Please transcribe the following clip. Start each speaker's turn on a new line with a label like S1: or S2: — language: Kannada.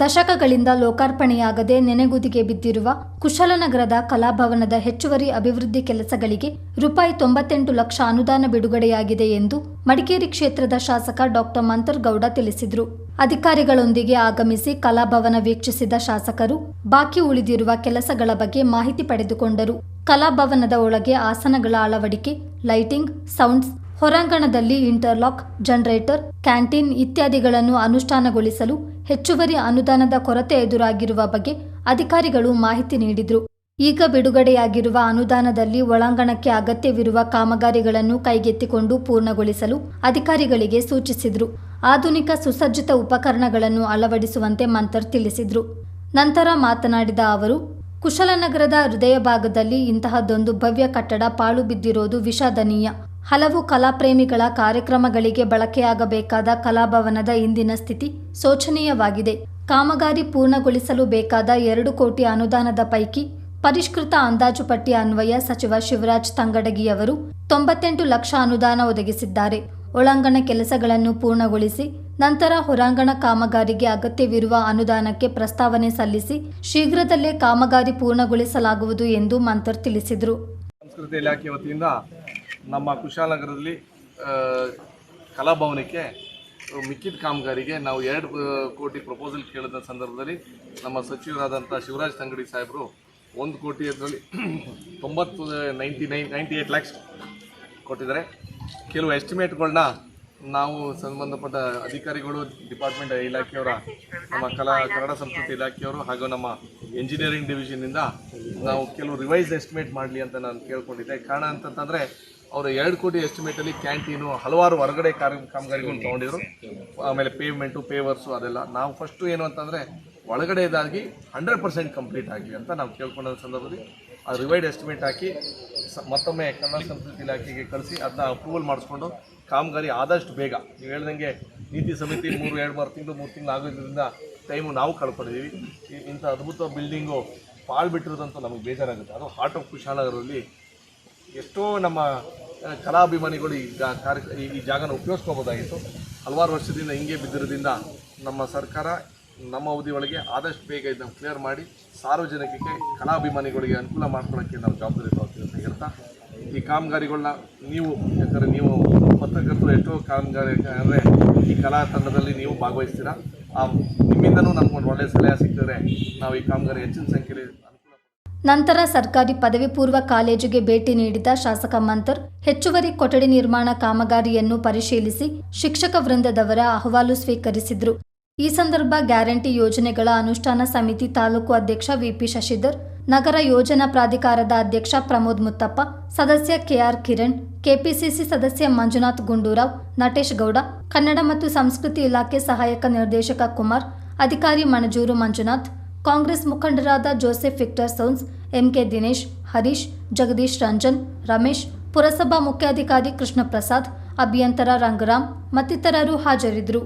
S1: ದಶಕಗಳಿಂದ ಲೋಕಾರ್ಪಣೆಯಾಗದೆ ನೆನೆಗುದಿಗೆ ಬಿದ್ದಿರುವ ಕುಶಲನಗರದ ಕಲಾಭವನದ ಹೆಚ್ಚುವರಿ ಅಭಿವೃದ್ಧಿ ಕೆಲಸಗಳಿಗೆ ರೂಪಾಯಿ ತೊಂಬತ್ತೆಂಟು ಲಕ್ಷ ಅನುದಾನ ಬಿಡುಗಡೆಯಾಗಿದೆ ಎಂದು ಮಡಿಕೇರಿ ಕ್ಷೇತ್ರದ ಶಾಸಕ ಡಾಕ್ಟರ್ ಮಂತರ್ಗೌಡ ತಿಳಿಸಿದರು. ಅಧಿಕಾರಿಗಳೊಂದಿಗೆ ಆಗಮಿಸಿ ಕಲಾಭವನ ವೀಕ್ಷಿಸಿದ ಶಾಸಕರು, ಬಾಕಿ ಉಳಿದಿರುವ ಕೆಲಸಗಳ ಬಗ್ಗೆ ಮಾಹಿತಿ ಪಡೆದುಕೊಂಡರು. ಕಲಾಭವನದ ಒಳಗೆ ಆಸನಗಳ ಅಳವಡಿಕೆ, ಲೈಟಿಂಗ್, ಸೌಂಡ್ಸ್ ಹೊರಾಂಗಣದಲ್ಲಿ ಇಂಟರ್ಲಾಕ್, ಜನರೇಟರ್, ಕ್ಯಾಂಟೀನ್ ಇತ್ಯಾದಿಗಳನ್ನು ಅನುಷ್ಠಾನಗೊಳಿಸಲು ಹೆಚ್ಚುವರಿ ಅನುದಾನದ ಕೊರತೆ ಎದುರಾಗಿರುವ ಬಗ್ಗೆ ಅಧಿಕಾರಿಗಳು ಮಾಹಿತಿ ನೀಡಿದರು. ಈಗ ಬಿಡುಗಡೆಯಾಗಿರುವ ಅನುದಾನದಲ್ಲಿ ಒಳಾಂಗಣಕ್ಕೆ ಅಗತ್ಯವಿರುವ ಕಾಮಗಾರಿಗಳನ್ನು ಕೈಗೆತ್ತಿಕೊಂಡು ಪೂರ್ಣಗೊಳಿಸಲು ಅಧಿಕಾರಿಗಳಿಗೆ ಸೂಚಿಸಿದರು. ಆಧುನಿಕ ಸುಸಜ್ಜಿತ ಉಪಕರಣಗಳನ್ನು ಅಳವಡಿಸುವಂತೆ ಮಂತರ್ ತಿಳಿಸಿದರು. ನಂತರ ಮಾತನಾಡಿದ ಅವರು, ಕುಶಲನಗರದ ಹೃದಯ ಭಾಗದಲ್ಲಿ ಇಂತಹದ್ದೊಂದು ಭವ್ಯ ಕಟ್ಟಡ ಪಾಳು ಬಿದ್ದಿರೋದು ವಿಷಾದನೀಯ. ಹಲವು ಕಲಾಪ್ರೇಮಿಗಳ ಕಾರ್ಯಕ್ರಮಗಳಿಗೆ ಬಳಕೆಯಾಗಬೇಕಾದ ಕಲಾಭವನದ ಇಂದಿನ ಸ್ಥಿತಿ ಶೋಚನೀಯವಾಗಿದೆ. ಕಾಮಗಾರಿ ಪೂರ್ಣಗೊಳಿಸಲು ಬೇಕಾದ ಎರಡು ಕೋಟಿ ಅನುದಾನದ ಪೈಕಿ ಪರಿಷ್ಕೃತ ಅಂದಾಜು ಪಟ್ಟಿ ಅನ್ವಯ ಸಚಿವ ಶಿವರಾಜ್ ತಂಗಡಗಿಯವರು ತೊಂಬತ್ತೆಂಟು ಲಕ್ಷ ಅನುದಾನ ಒದಗಿಸಿದ್ದಾರೆ. ಒಳಾಂಗಣ ಕೆಲಸಗಳನ್ನು ಪೂರ್ಣಗೊಳಿಸಿ ನಂತರ ಹೊರಾಂಗಣ ಕಾಮಗಾರಿಗೆ ಅಗತ್ಯವಿರುವ ಅನುದಾನಕ್ಕೆ ಪ್ರಸ್ತಾವನೆ ಸಲ್ಲಿಸಿ ಶೀಘ್ರದಲ್ಲೇ ಕಾಮಗಾರಿ ಪೂರ್ಣಗೊಳಿಸಲಾಗುವುದು ಎಂದು ಮಂತರ್ ತಿಳಿಸಿದರು.
S2: ಸಂಸ್ಕೃತಿ ಇಲಾಖೆ ವತಿಯಿಂದ ನಮ್ಮ ಕುಶಾಲನಗರದಲ್ಲಿ ಕಲಾಭವನಕ್ಕೆ ಮಿಕ್ಕಿದ ಕಾಮಗಾರಿಗೆ ನಾವು ಎರಡು ಕೋಟಿ ಪ್ರಪೋಸಲ್ ಕೇಳಿದ ಸಂದರ್ಭದಲ್ಲಿ ನಮ್ಮ ಸಚಿವರಾದಂಥ ಶಿವರಾಜ್ ತಂಗಡಿ ಸಾಹೇಬರು ಒಂದು ಕೋಟಿ ಅದರಲ್ಲಿ ತೊಂಬತ್ತು ninety nine ninety eight lakhs ಕೊಟ್ಟಿದ್ದಾರೆ. ಕೆಲವು ಎಸ್ಟಿಮೇಟ್ಗಳನ್ನ ನಾವು ಸಂಬಂಧಪಟ್ಟ ಅಧಿಕಾರಿಗಳು ಡಿಪಾರ್ಟ್ಮೆಂಟ್ ಇಲಾಖೆಯವರ ನಮ್ಮ ಕಲಾ, ಕನ್ನಡ ಸಂಸ್ಕೃತಿ ಇಲಾಖೆಯವರು ಹಾಗೂ ನಮ್ಮ ಎಂಜಿನಿಯರಿಂಗ್ ಡಿವಿಷನ್ನಿಂದ ನಾವು ಕೆಲವು ರಿವೈಸ್ ಎಸ್ಟಿಮೇಟ್ ಮಾಡಲಿ ಅಂತ ನಾನು ಕೇಳ್ಕೊಂಡಿದ್ದೆ. ಕಾರಣ ಅಂತಂತಂದರೆ ಅವರು ಎರಡು ಕೋಟಿ ಎಸ್ಟಿಮೇಟಲ್ಲಿ ಕ್ಯಾಂಟೀನು ಹಲವಾರು ಹೊರಗಡೆ ಕಾರ್ಯ ಕಾಮಗಾರಿಗಳು ತೊಗೊಂಡಿದ್ರು. ಆಮೇಲೆ ಪೇಮೆಂಟು ಪೇವರ್ಸು ಅದೆಲ್ಲ. ನಾವು ಫಸ್ಟು ಏನು ಅಂತಂದರೆ ಒಳಗಡೆದಾಗಿ ಹಂಡ್ರೆಡ್ ಪರ್ಸೆಂಟ್ ಕಂಪ್ಲೀಟ್ ಆಗಿ ಅಂತ ನಾವು ಕೇಳ್ಕೊಂಡ ಸಂದರ್ಭದಲ್ಲಿ ಆ ರಿವೈಡ್ ಎಸ್ಟಿಮೇಟ್ ಹಾಕಿ ಮತ್ತೊಮ್ಮೆ ಕನ್ನಡ ಸಂಸ್ಕೃತಿ ಇಲಾಖೆಗೆ ಕಳಿಸಿ ಅದನ್ನ ಅಪ್ರೂವಲ್ ಮಾಡಿಸ್ಕೊಂಡು ಕಾಮಗಾರಿ ಆದಷ್ಟು ಬೇಗ. ನೀವು ಹೇಳ್ದಂಗೆ ನೀತಿ ಸಮಿತಿ ಮೂರು, ಎರಡು, ಮೂರು ತಿಂಗಳು ಮೂರು ತಿಂಗಳು ಆಗೋದ್ರಿಂದ ಟೈಮು ನಾವು ಕಳ್ಕೊಂಡಿದ್ದೀವಿ ಇಂಥ ಅದ್ಭುತ ಬಿಲ್ಡಿಂಗು ಪಾಳು ಬಿಟ್ಟಿರೋದಂತೂ ನಮಗೆ ಬೇಜಾರಾಗುತ್ತೆ. ಅದು ಹಾರ್ಟ್ ಆಫ್ ಕುಶಾಲನಗರಲ್ಲಿ ಎಷ್ಟೋ ನಮ್ಮ ಕಲಾಭಿಮಾನಿಗಳು ಈ ಕಾರ್ಯ ಈ- ಜಾಗನ ಉಪಯೋಗಿಸ್ಕೋಬೋದಾಗಿತ್ತು. ಹಲವಾರು ವರ್ಷದಿಂದ ಹಿಂಗೆ ಬಿದ್ದಿರೋದ್ರಿಂದ ನಮ್ಮ ಸರ್ಕಾರ ನಮ್ಮ ಅವಧಿ ಒಳಗೆ ಆದಷ್ಟು ಬೇಗ ಇದನ್ನು ಕ್ಲಿಯರ್ ಮಾಡಿ ಸಾರ್ವಜನಿಕಕ್ಕೆ ಕಲಾಭಿಮಾನಿಗಳಿಗೆ ಅನುಕೂಲ ಮಾಡ್ಕೊಳ್ಳೋಕ್ಕೆ ನಾವು ಜವಾಬ್ದಾರಿ ತಗೋತೀವಿ ಅಂತ ಹೇಳ್ತಾ, ಈ ಕಾಮಗಾರಿಗಳನ್ನ ನೀವು, ಯಾಕಂದರೆ ನೀವು ಪತ್ರಕರ್ತರು ಎಷ್ಟೋ ಕಾಮಗಾರಿ ಅಂದರೆ ಈ ಕಲಾ ತಂಡದಲ್ಲಿ ನೀವು ಭಾಗವಹಿಸ್ತೀರಾ. ನಿಮ್ಮಿಂದನೂ ನಮ್ಗೊಂದು ಒಳ್ಳೆಯ ಸಲಹೆ ಸಿಕ್ಕಿದ್ರೆ ನಾವು ಈ ಕಾಮಗಾರಿ ಹೆಚ್ಚಿನ ಸಂಖ್ಯೆಯಲ್ಲಿ
S1: ನಂತರ ಸರ್ಕಾರಿ ಪದವಿ ಪೂರ್ವ ಕಾಲೇಜಿಗೆ ಭೇಟಿ ನೀಡಿದ ಶಾಸಕ ಮಂತರ್, ಹೆಚ್ಚುವರಿ ಕೊಠಡಿ ನಿರ್ಮಾಣ ಕಾಮಗಾರಿಯನ್ನು ಪರಿಶೀಲಿಸಿ ಶಿಕ್ಷಕ ವೃಂದದವರ ಅಹವಾಲು ಸ್ವೀಕರಿಸಿದ್ರು. ಈ ಸಂದರ್ಭ ಗ್ಯಾರಂಟಿ ಯೋಜನೆಗಳ ಅನುಷ್ಠಾನ ಸಮಿತಿ ತಾಲೂಕು ಅಧ್ಯಕ್ಷ ವಿಪಿ ಶಶಿಧರ್, ನಗರ ಯೋಜನಾ ಪ್ರಾಧಿಕಾರದ ಅಧ್ಯಕ್ಷ ಪ್ರಮೋದ್ ಮುತ್ತಪ್ಪ, ಸದಸ್ಯ ಕೆಆರ್ ಕಿರಣ್, ಕೆಪಿಸಿಸಿ ಸದಸ್ಯ ಮಂಜುನಾಥ್ ಗುಂಡೂರಾವ್, ನಟೇಶ್ ಗೌಡ, ಕನ್ನಡ ಮತ್ತು ಸಂಸ್ಕೃತಿ ಇಲಾಖೆ ಸಹಾಯಕ ನಿರ್ದೇಶಕ ಕುಮಾರ್, ಅಧಿಕಾರಿ ಮಣಜೂರು ಮಂಜುನಾಥ್ ಕಾಂಗ್ರೆಸ್ ಮುಖಂಡರಾದ Joseph Victor ಸೌನ್ಸ್, M K Dinesh, Harish, Jagadish Ranjan, Ramesh, ಪುರಸಭಾ ಮುಖ್ಯಾಧಿಕಾರಿ ಕೃಷ್ಣ ಪ್ರಸಾದ್ ಅಭಿಯಂತರ ರಂಗರಾಮ್ ಮತ್ತಿತರರು ಹಾಜರಿದ್ದರು.